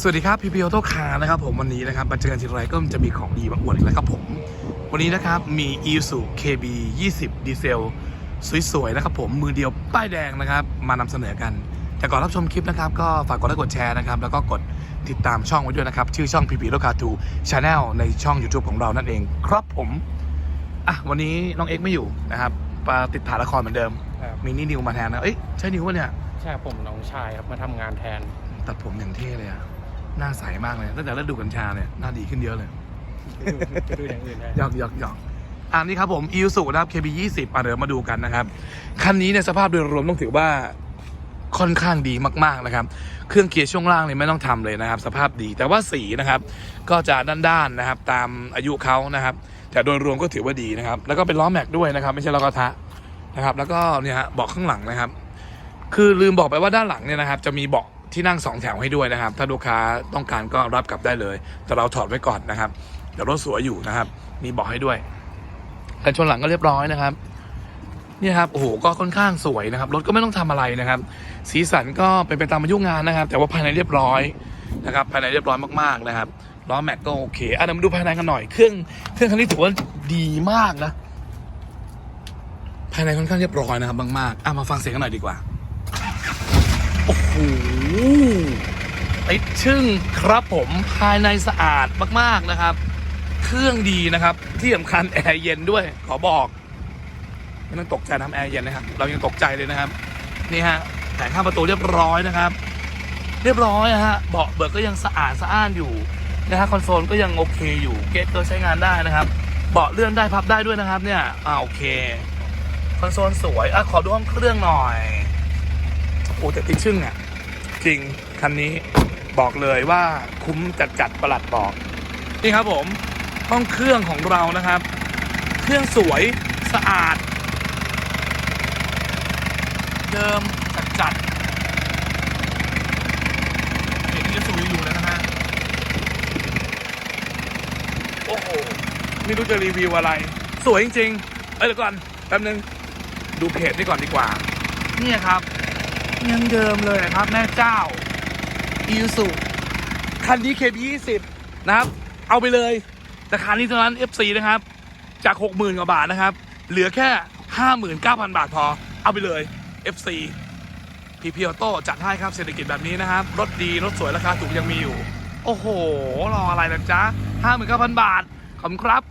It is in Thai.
สวัสดีครับพีพีออโต้คาร์นะครับผมวันนี้นะครับมาเจอกันทีไรก็จะมีของดีมาอวดอีกแล้วครับผม วันนี้นะครับมี i s u KB 20ดีเซล สวยๆนะครับผมมือเดียวป้ายแดงนะครับ มานำเสนอกัน แต่ก่อนรับชมคลิปนะครับก็ฝากกดไลค์กดแชร์นะครับแล้วก็กดติดตามช่องไว้ด้วยนะครับ ชื่อช่องพีพีออโต้คาร์ทูชาแนลในช่อง YouTube ของเรานั่นเอง ครับผมอะวันนี้น้องเอ็กซ์ไม่อยู่นะครับมาติดถ่ายละครเหมือนเดิมครับมีนี่นิวมาแทนนะเอ้ยใช่นิวปะเนี่ยใช่ผมน้องชายครับมาทำงานแทนตัดผมอย่างเท่เลยอะ หน้าใสมากเลยตั้งแต่ฤดูกัญชาเนี่ยหน้าดีขึ้นเยอะเลยจะดูอย่างอื่นได้หยอกหยอกหยอกอันนี้ครับผม i ิ u สุนะครับ KB 20อะเดี๋ยวมาดูกันนะครับ คันนี้เนี่ยสภาพโดยรวมต้องถือว่าค่อนข้างดีมากๆนะครับ เครื่องเกียร์ช่วงล่างเนี่ยไม่ต้องทำเลยนะครับ สภาพดีแต่ว่าสีนะครับ ก็จะด้านๆนะครับ ตามอายุเขานะครับ แต่โดยรวมก็ถือว่าดีนะครับ แล้วก็เป็นล้อแม็กด้วยนะครับ ไม่ใช่ล้อกระทะนะครับ แล้วก็เนี่ยฮะเบาะข้างหลังนะครับ คือลืมบอกไปว่าด้านหลังเนี่ยนะครับ จะมีเบาะ ที่นั่งสองแถวให้ด้วยนะครับ ถ้าลูกค้าต้องการก็รับกลับได้เลย แต่เราถอดไว้ก่อนนะครับเดี๋ยวรถสวยอยู่นะครับมีบาะให้ด้วยกันชนหลังก็เรียบร้อยนะครับนี่ครับโอ้โหก็ค่อนข้างสวยนะครับรถก็ไม่ต้องทำอะไรนะครับ สีสันก็เป็นไปตามอายุงานนะครับ แต่ว่าภายในเรียบร้อยนะครับ ภายในเรียบร้อยมากๆนะครับล้อแม็กก็โอเคอะเดี๋ยวมาดูภายในกันหน่อย เครื่องเครื่องคันนี้ถือว่าดีมากนะ ภายในค่อนข้างเรียบร้อยนะครับมากๆอะมาฟังเสียงกันหน่อยดีกว่า โอ้โหติดชึ่งครับผมภายในสะอาดมากๆนะครับ เครื่องดีนะครับ ที่สำคัญแอร์เย็นด้วย ขอบอกไม่ต้องตกใจทำแอร์เย็นนะครับ เรายังตกใจเลยนะครับ นี่ฮะแผงข้างประตูเรียบร้อยนะครับ เรียบร้อยฮะเบาะเบิกก็ยังสะอาดสะอ้านอยู่นะฮะคอนโซลก็ยังโอเคอยู่เกตก็ใช้งานได้นะครับ เบาะเลื่อนได้พับได้ด้วยนะครับ เนี่ยอ่าโอเค คอนโซลสวยอะขอดูห้องเครื่องหน่อย โอ้แต่ติดชึ่งอะ จริงคันนี้บอกเลยว่าคุ้มจัดจัดประหลัดบอก นี่ครับผมห้องเครื่องของเรานะครับ เครื่องสวยสะอาด เดิมจัดจัดเห็นจะสวยอยู่แล้วนะฮะโอ้โหไม่รู้จะรีวิวอะไร สวยจริงๆเอ้ยเดี๋ยวก่อนแป๊บนึงดูเพจนี้ก่อนดีกว่า เนี่ยครับ ยังเดิมเลยครับ แม่เจ้าอีสุคันนี้ KB20 นะครับ เอาไปเลยแต่คันนี้เท่านั้น FC นะครับ จาก 60,000กว่าบาทนะครับ เหลือแค่ 59,000 บาทพอ เอาไปเลย FC พีพีออโต้จัดให้ครับเศรษฐกิจแบบนี้นะครับ รถดีรถสวยราคาถูกยังมีอยู่ โอ้โห รออะไรล่ะจ๊ะ59,000บาท ขอบคุณครับ